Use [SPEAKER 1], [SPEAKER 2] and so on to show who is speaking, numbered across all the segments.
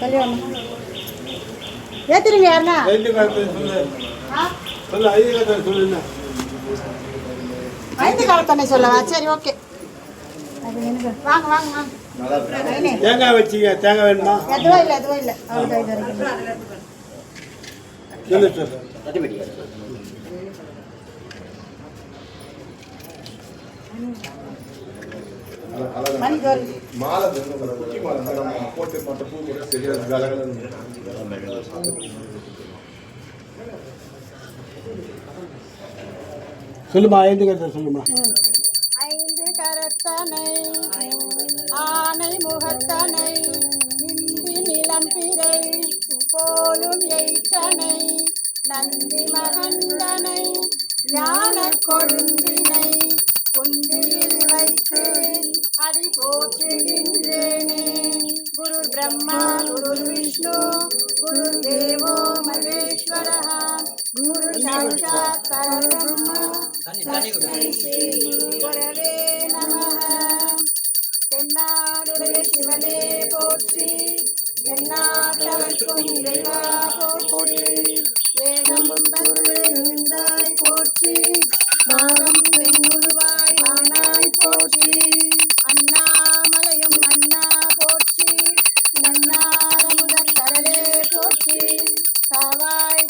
[SPEAKER 1] கல்யாணம். ஏத்துறீங்க யாருன்னா?
[SPEAKER 2] ஐந்து காலத்தை சொல்லு
[SPEAKER 1] ஆ?
[SPEAKER 2] சொல்லு ஐந்து காலத்தை சொல்லுண்ணா
[SPEAKER 1] ஐந்து காலத்தன்னை சொல்லவா? சரி ஓகே. வாங்க வாங்க வாங்க.
[SPEAKER 2] தேங்காய் வச்சிங்க. தேங்காய் வேணுமா?
[SPEAKER 1] எதுவும் இல்லை எதுவும் இல்லை. அவ்வளோதான் இது
[SPEAKER 3] மாலை குட்டி மாலை நம்ம போட்டு மற்ற பூ கூட சரியா கலகலன்னு
[SPEAKER 2] சொல்லுமா ஐந்து கருத்தை சொல்லுமா.
[SPEAKER 1] ஐந்து கரத்தனை ஆனை முகத்தனை இந்தி நிலம் பிறை போலும் எய்ச்சனை நந்தி மகந்தனை ஞான கொழுந்தினை பிரம்மா குரு விஷ்ணு குரு தேவோ மகேஸ்வரः குரு சாட்சாத் பரபிரம்ம தஸ்மை ஸ்ரீ குரவே நமः தென்னாடுடைய சிவனே போற்றி எந்நாட்டவர்க்கும் இறைவா போற்றி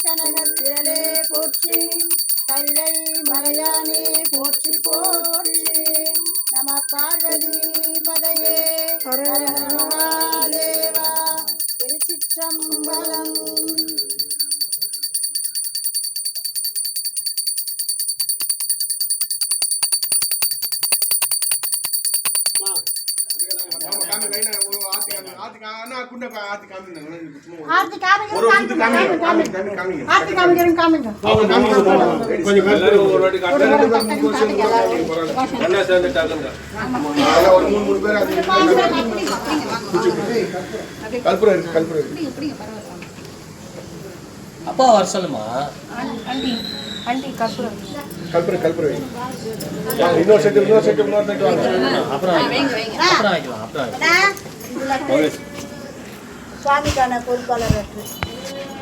[SPEAKER 1] கனகத் திரளே போற்றி. கைலை மலையானே போற்றி போற்றி. நம பார்வதி பதையே. ஹர மகாதேவா திருச்சிற்றம்பலம்
[SPEAKER 3] ஆமா, காமி, ஒரு
[SPEAKER 4] அப்பா வர சொல்லுமா?
[SPEAKER 1] அண்டி அண்டி கற்பூரம்.
[SPEAKER 3] கற்பூரம் வை. வாங்க, இன்னொரு செட்டு இன்னொரு செட்டு இன்னொரு செட்டு வாங்க.
[SPEAKER 4] அப்புறம் அப்புறம் வைக்கலாம் அப்புறம்
[SPEAKER 1] சுவாமிக்கான பொறுப்பாளர்